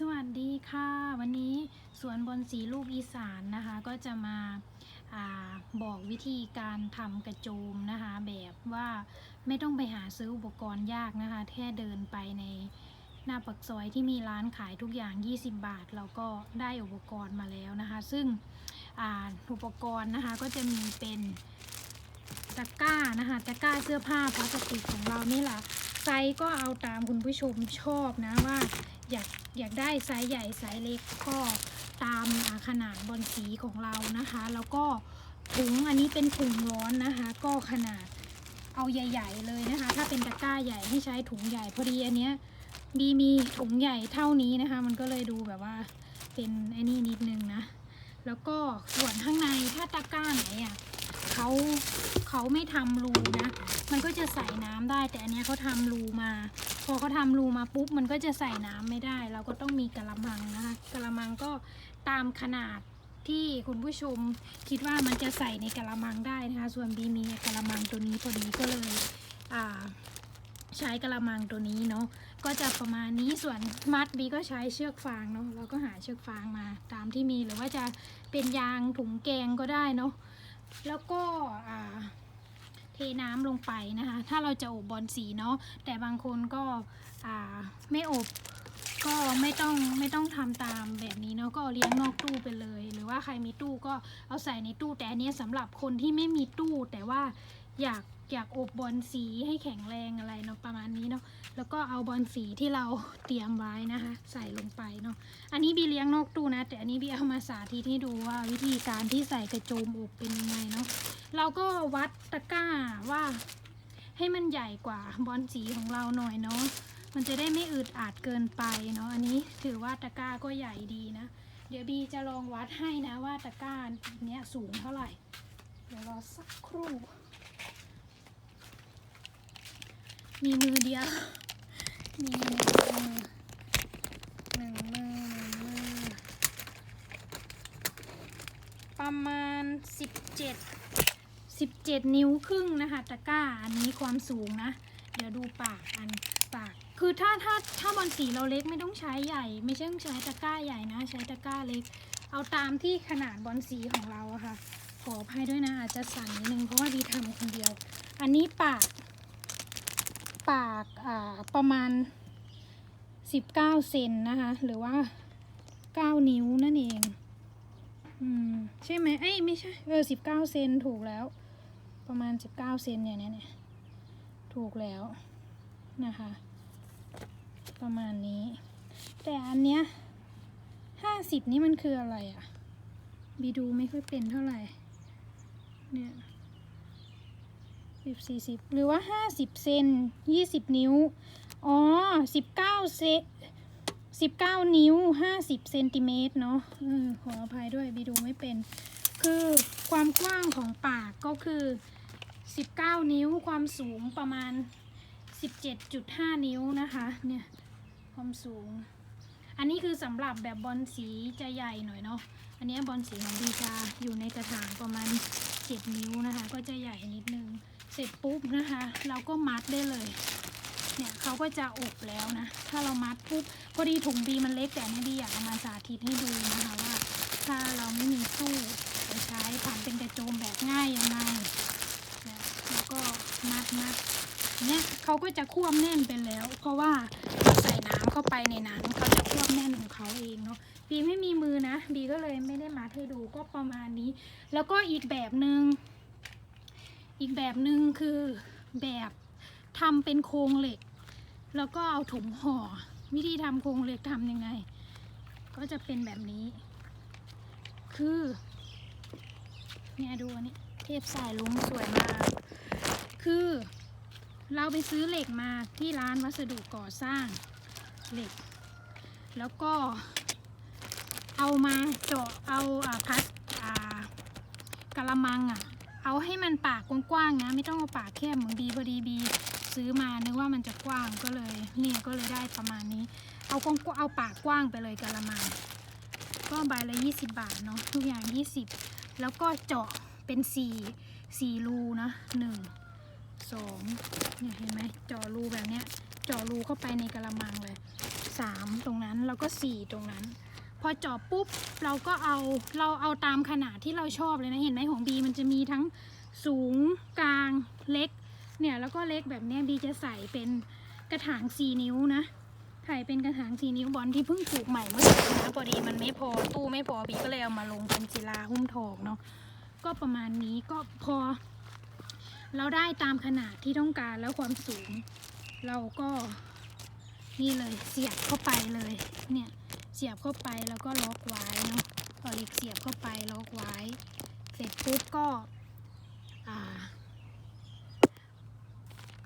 สวัสดีค่ะ วันนี้สวนบนสีลูกอีสานนะคะ ก็จะมาอาบอกวิธีการทำกระโจมนะคะ แบบว่าไม่ต้องไปหาซื้ออุปกรณ์ยากนะคะ แค่เดินไปในหน้าปักซอยที่มีร้านขายทุกอย่าง 20 บาท เราก็ได้อุปกรณ์มาแล้วนะคะ ซึ่งออุปกรณ์นะคะก็จะมีเป็นตะกร้านะคะตะกร้าเสื้อผ้าพลาสติกของเรานี่แหละไซส์ก็เอาตามคุณผู้ชมชอบนะว่า อยากอยากได้ไซส์ใหญ่ไซส์เล็กก็ตามขนาดบอลสีของเรานะคะ แล้วก็ถุงอันนี้เป็นถุงร้อนนะคะ ก็ขนาดเอาใหญ่ ๆ เลยนะคะ ถ้าเป็นตะกร้าใหญ่ให้ใช้ถุงใหญ่พอดีอันเนี้ยมีมีถุงใหญ่เท่านี้นะคะ มันก็เลยดูแบบว่าเป็นไอ้นี่นิดนึงนะ แล้วก็ส่วนข้างในถ้าตะกร้าไหนอะเขาเขาไม่ทำรูนะ มันก็ ได้ แต่อันนี้เขาทำรูมา พอเขาทำรูมาปุ๊บมันก็จะใส่น้ำไม่ได้ เราก็ต้องมีกระมังนะคะกระมังก็ตามขนาดที่คุณผู้ชมคิดว่ามันจะใส่ในกระมังได้นะคะ ส่วนบีมีกระมังตัวนี้พอดีก็เลยใช้กระมังตัวนี้เนาะก็จะประมาณนี้ส่วนมัดบีก็ใช้เชือกฟางเนาะเราก็หาเชือกฟางมาตามที่มีหรือว่าจะเป็นยางถุงแกงก็ได้เนาะแล้วก็อ่า เทน้ำลงไปนะคะ ถ้าเราจะอบบอลสีเนาะแต่บางคนก็ไม่อบก็ไม่ต้องไม่ต้องทำตามแบบนี้เนาะก็เลี้ยงนอกตู้ไปเลย หรือว่าใครมีตู้ก็เอาใส่ในตู้แต่อันนี้ยสำหรับคนที่ไม่มีตู้แต่ว่า อยากอยากอบบอลสีให้แข็งแรงอะไรเนาะประมาณนี้เนาะแล้วก็เอาบอลสีที่เราเตรียมไว้นะคะ ใส่ลงไปเนาะอันนี้บีเลี้ยงนอกตู้นะ แต่อันนี้บีเอามาสาธิตให้ดูว่าวิธีการที่ใส่กระโจมอบเป็นยังไงเนาะเราก็วัดตะกร้าว่าให้มันใหญ่กว่าบอลสีของเราหน่อยเนาะมันจะได้ไม่อึดอัดเกินไปเนาะอันนี้ถือว่าตะกร้าก็ใหญ่ดีนะเดี๋ยวบีจะลองวัดให้นะว่าตะกร้าเนี้ยสูงเท่าไหร่เดี๋ยวรอสักครู่ มีมือเดียว มีมือหนึ่งมือหนึ่งมือ ประมาณสิบเจ็ด17นิ้วครึ่งนะคะตะกร้า อันนี้ความสูงนะ เดี๋ยวดูปากอันปาก คือถ้าถ้าถ้าบอลสีเราเล็กไม่ต้องใช้ใหญ่ ไม่ใช่ต้องใช้ตะกร้าใหญ่นะ ใช้ตะกร้าเล็ก เอาตามที่ขนาดบอลสีของเราอะค่ะ ขออภัยด้วยนะอาจจะสั่นนิดนึงเพราะว่าดีทำคนเดียว อันนี้ปาก ปากประมาณ 19 เซนนะคะ หรือว่า 9 นิ้วนั่นเอง อืม ใช่ไหมเอ้ย ไม่ใช่ เออสิบเก้าเซนถูกแล้ว ประมาณสิบเก้าเซนเนี่ยเนี่ยเนี่ย ถูกแล้วนะคะ ประมาณนี้ แต่อันเนี้ยห้าสิบนี่มันคืออะไรอะ่ะ บีดูไม่ค่อยเป็นเท่าไหร่ เนี่ย สิบสี่สิบหรือว่าห้าสิบเซนยี่สิบนิ้ว อ๋อสิบเก้าเซสิบเก้านิ้วห้าสิบเซนติเมตรเนาะออขออภัยด้วยบีดูไม่เป็น คือความกว้างของปากก็คือสิบเก้านิ้วความสูงประมาณสิบเจ็ดจุดห้านิ้วนะคะ เนี่ย ความสูง อันนี้คือสำหรับแบบบอลสีจะใหญ่หน่อยเนาะ อันนี้บอลสีของบีจะอยู่ในกระถางประมาณเจ็ดนิ้วนะคะ ก็จะใหญ่นิดนึง เสร็จปุ๊บนะคะ เราก็มัดได้เลย เนี่ยเขาก็จะอบแล้วนะ ถ้าเรามัดปุ๊บพอดีถุงบีมันเล็กแต่อันนี่บีอยากเอามาสาธิตให้ดูนะคะว่า ถ้าเราไม่มีตู้จะใช้ทำเป็นกระโจมแบบง่ายยังไงแล้วก็มัดมัดเนี่ยเขาก็จะควบแน่นไปแล้ว เพราะว่าเราใส่น้ำเข้าไปในนั้นเขาจะควบแน่นของเขาเองเนาะบีไม่มีมือนะบีก็เลยไม่ได้มัดให้ดูก็ประมาณนี้ แล้วก็อีกแบบหนึง่ง อีกแบบหนึ่งคือแบบทำเป็นโครงเหล็ก แล้วก็เอาถุงห่อ วิธีทำโครงเหล็กทำยังไง ก็จะเป็นแบบนี้ คือเนี่ยดูอันนี้เทปสายลุงสวยมาก คือเราไปซื้อเหล็กมาที่ร้านวัสดุก่อสร้างเหล็ก แล้วก็เอามาเจาะเอาอ่าพัดอ่ากระมังอะ เอาให้มันปากกว้างๆนะ ไม่ต้องเอาปากแคบเหมือนดีพอดีบี ซื้อมานึกว่ามันจะกว้างก็เลยเนี่ยก็เลยได้ประมาณนี้ เอากว้างเอาปากกว้างไปเลยกะละมังก็ใบละ 20 บาทเนาะทุกอย่าง 20 แล้วก็เจาะเป็น4 4รูนะ1 2เนี่ยเห็นไหมเจาะรูแบบเนี้ยเจาะรูเข้าไปในกะละมังเลยสามตรงนั้นแล้วก็สี่ตรงนั้น พอเจาะปุ๊บเราก็เอาเราเอาตามขนาดที่เราชอบเลยนะเห็นไหมของบีมันจะมีทั้งสูงกลางเล็กเนี่ยแล้วก็เล็กแบบเนี้ยบีจะใส่เป็นกระถางสี่นิ้วนะใส่เป็นกระถางสี่นิ้วบอลที่เพิ่งปลูกใหม่เมื่อกี้นะพอดีมันไม่พอตู้ไม่พอบีก็เลยเอามาลงเป็นจิลาหุ้มทองเนาะก็ประมาณนี้ก็พอ เราได้ตามขนาดที่ต้องการแล้วความสูง เราก็นี่เลยเสียบเข้าไปเลยเนี่ย เสียบเข้าไปแล้วก็ล็อกไว้เนาะพอเหล็กเสียบเข้าไปล็อกไว้ เสร็จปุ๊บก็อ่า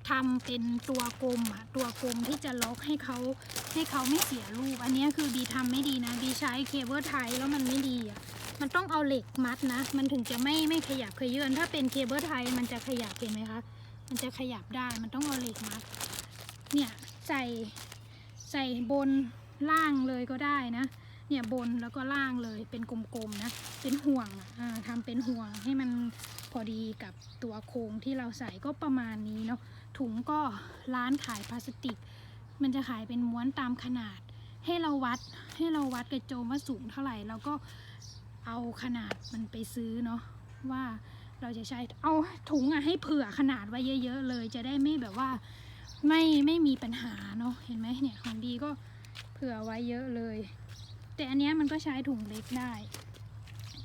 ทำเป็นตัวกลมอะตัวกลมที่จะล็อกให้เขาให้เขาไม่เสียรูป อันนี้คือบีทำไม่ดีนะบีใช้เคเบิลไทยแล้วมันไม่ดีอะมันต้องเอาเหล็กมัดนะ มันถึงจะไม่ไม่ขยับขยื่นถ้าเป็นเคเบิลไทยมันจะขยับเห็นไหมคะมันจะขยับได้มันต้องเอาเหล็กมัด เนี่ยใส่ใส่บน ล่างเลยก็ได้นะ เนี่ยบนแล้วก็ล่างเลยเป็นกลมๆนะ เป็นห่วงอ่าทำเป็นห่วงให้มันพอดีกับตัวโครงที่เราใส่ก็ประมาณนี้เนาะ ถุงก็ร้านขายพลาสติก มันจะขายเป็นม้วนตามขนาด ให้เราวัดให้เราวัดกระโจมว่าสูงเท่าไหร่แล้วก็เอาขนาดมันไปซื้อเนาะว่าเราจะใช้เอาถุงอะให้เผื่อขนาดไว้เยอะ ๆ เลย จะได้ไม่แบบว่าไม่ไม่มีปัญหาเนาะเห็นไหมเนี่ยของดีก็ เผื่อไว้เยอะเลย แต่อันเนี้ยมันก็ใช้ถุงเล็กได้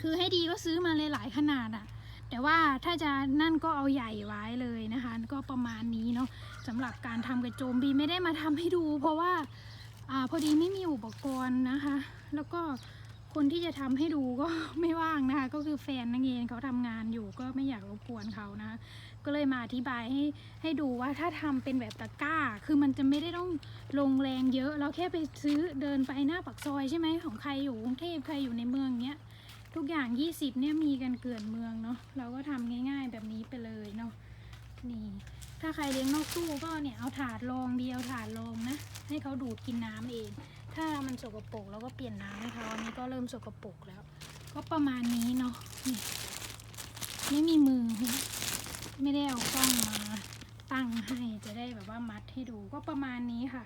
คือให้ดีก็ซื้อมาเลยหลายขนาดอะแต่ว่าถ้าจะนั่นก็เอาใหญ่ไว้เลยนะคะ ก็ประมาณนี้เนาะสำหรับการทำกระโจมบีไม่ได้มาทำให้ดู เพราะว่าอาพอดีไม่มีอุปกรณ์นะคะ แล้วก็ คนที่จะทำให้ดูก็ไม่ว่างนะคะ ก็คือแฟนนักเรียเขาทำงานอยู่ก็ไม่อยากรบกวนเขานะ ก็เลยมาอธิบายให้ให้ดูว่าถ้าทำเป็นแบบตะกร้า คือมันจะไม่ได้ต้องลงแรงเยอะ เราแค่ไปซื้อเดินไปหน้าปากซอยใช่ไหมของใครอยู่กรุงเทพใครอยู่ในเมืองเนี้ยทุกอย่าง 20 เนี่ยมีกันเกลื่อนเมืองเนาะเราก็ทำง่าย ๆ แบบนี้ไปเลยเนาะนี่ ถ้าใครเลี้ยงนกตู้ก็เนี่ยเอาถาดรองเดียวถาดรองนะ ให้เขาดูดกินน้ำเอง ถ้ามันสกปรกเราก็เปลี่ยนน้ำให้เขาอันนี้ก็เริ่มสกปรกแล้ว ก็ประมาณนี้เนาะนี่ไม่มีมือ ไม่ได้เอากล้องมาตั้งให้จะได้แบบว่ามัดให้ดูก็ประมาณนี้ค่ะ